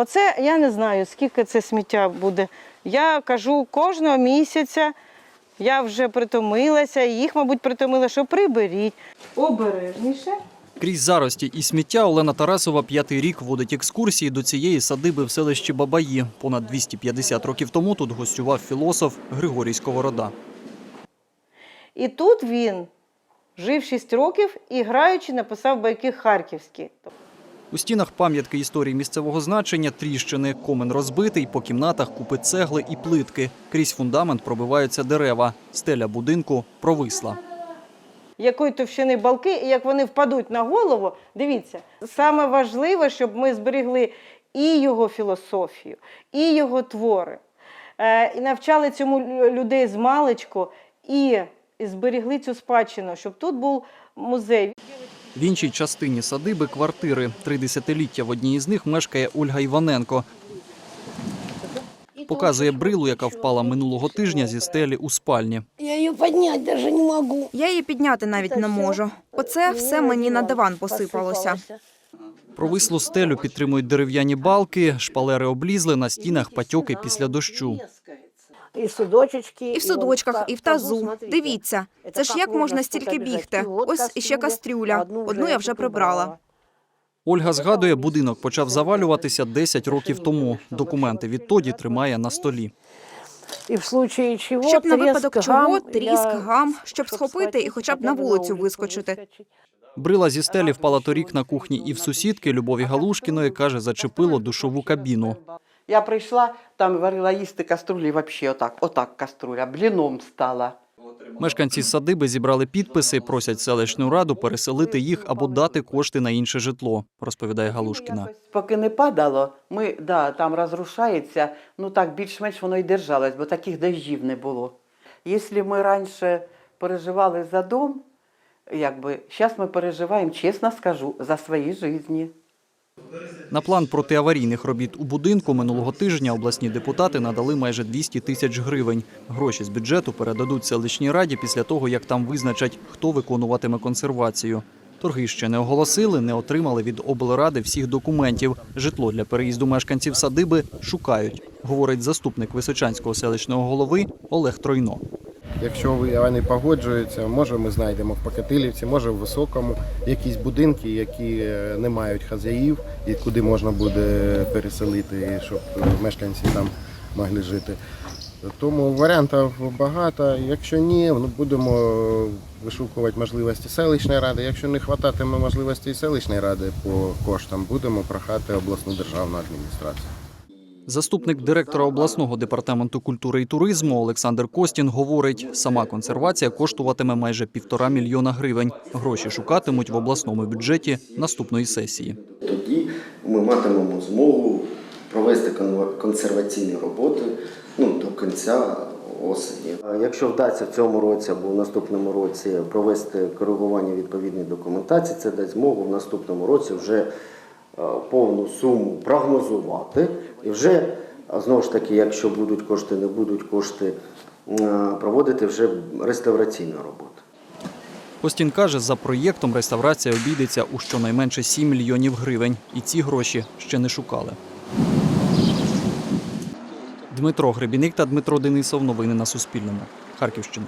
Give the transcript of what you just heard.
Оце я не знаю, скільки це сміття буде. Я кажу кожного місяця. Я вже притомилася, і їх, мабуть, притомила, що приберіть. Обережніше. Крізь зарості і сміття Олена Тарасова п'ятий рік водить екскурсії до цієї садиби в селищі Бабаї. Понад 250 років тому тут гостював філософ Григорій Сковорода. І тут він жив 6 років і граючи написав байки харківські. У стінах пам'ятки історії місцевого значення тріщини, комен розбитий, по кімнатах купи цегли і плитки. Крізь фундамент пробиваються дерева. Стеля будинку провисла. Якої товщини балки, і як вони впадуть на голову, дивіться, саме важливе, щоб ми зберегли і його філософію, і його твори, е, і навчали цьому людей з маличку, і, зберегли цю спадщину, щоб тут був музей. В іншій частині садиби квартири. Три десятиліття в одній із них мешкає Ольга Іваненко. Показує брилу, яка впала минулого тижня зі стелі у спальні. Я ее поднять даже не могу. Я її підняти навіть не можу. Оце все мені на диван посипалося. Провислу стелю підтримують дерев'яні балки, шпалери облізли, на стінах патьоки після дощу. І в судочечки, І в судочках, і в тазу. Дивіться, це ж як можна стільки бігти? Ось іще кастрюля. Одну я вже прибрала. Ольга згадує, будинок почав завалюватися 10 років тому. Документи відтоді тримає на столі. І в случаї чого Щоб на випадок чого, тріск, гам, щоб схопити і хоча б на вулицю вискочити. Брила зі стелі впала торік на кухні і в сусідки Любові Галушкіної, каже, зачепило душову кабіну. Я прийшла, там варила їсти каструлі, взагалі отак, отак каструля, бліном стала. Мешканці садиби зібрали підписи, просять селищну раду переселити їх або дати кошти на інше житло, розповідає Галушкіна. Поки не падало, ми, да, там розрушається, ну так більш-менш воно і держалось, бо таких дощів не було. Якщо ми раніше переживали за дом, якби, зараз ми переживаємо, чесно скажу, за свої житті. На план протиаварійних робіт у будинку минулого тижня обласні депутати надали майже 200 тисяч гривень. Гроші з бюджету передадуть селищній раді після того, як там визначать, хто виконуватиме консервацію. Торги ще не оголосили, не отримали від облради всіх документів. Житло для переїзду мешканців садиби шукають, говорить заступник Височанського селищного голови Олег Тройно. Якщо вони погоджуються, може ми знайдемо в Покатилівці, може в Високому якісь будинки, які е, не мають хазяїв і куди можна буде переселити, щоб мешканці там могли жити. Тому варіантів багато. Якщо ні, ну, будемо вишукувати можливості селищної ради. Якщо не вистачатиме можливості селищної ради по коштам, будемо прохати обласну державну адміністрацію. Заступник директора обласного департаменту культури і туризму Олександр Костін говорить, сама консервація коштуватиме майже півтора мільйона гривень. Гроші шукатимуть в обласному бюджеті наступної сесії. Тоді ми матимемо змогу провести кон- консерваційні роботи ну, до кінця осені. Якщо вдасться в цьому році або в наступному році провести коригування відповідної документації, це дасть змогу в наступному році вже повну суму прогнозувати. І вже знову ж таки, якщо будуть кошти, не будуть кошти, е, проводити вже реставраційну роботу. Костін каже, за проєктом реставрація обійдеться у щонайменше 7 мільйонів гривень, і ці гроші ще не шукали. Дмитро Гребіник та Дмитро Денисов. Новини на Суспільному. Харківщина.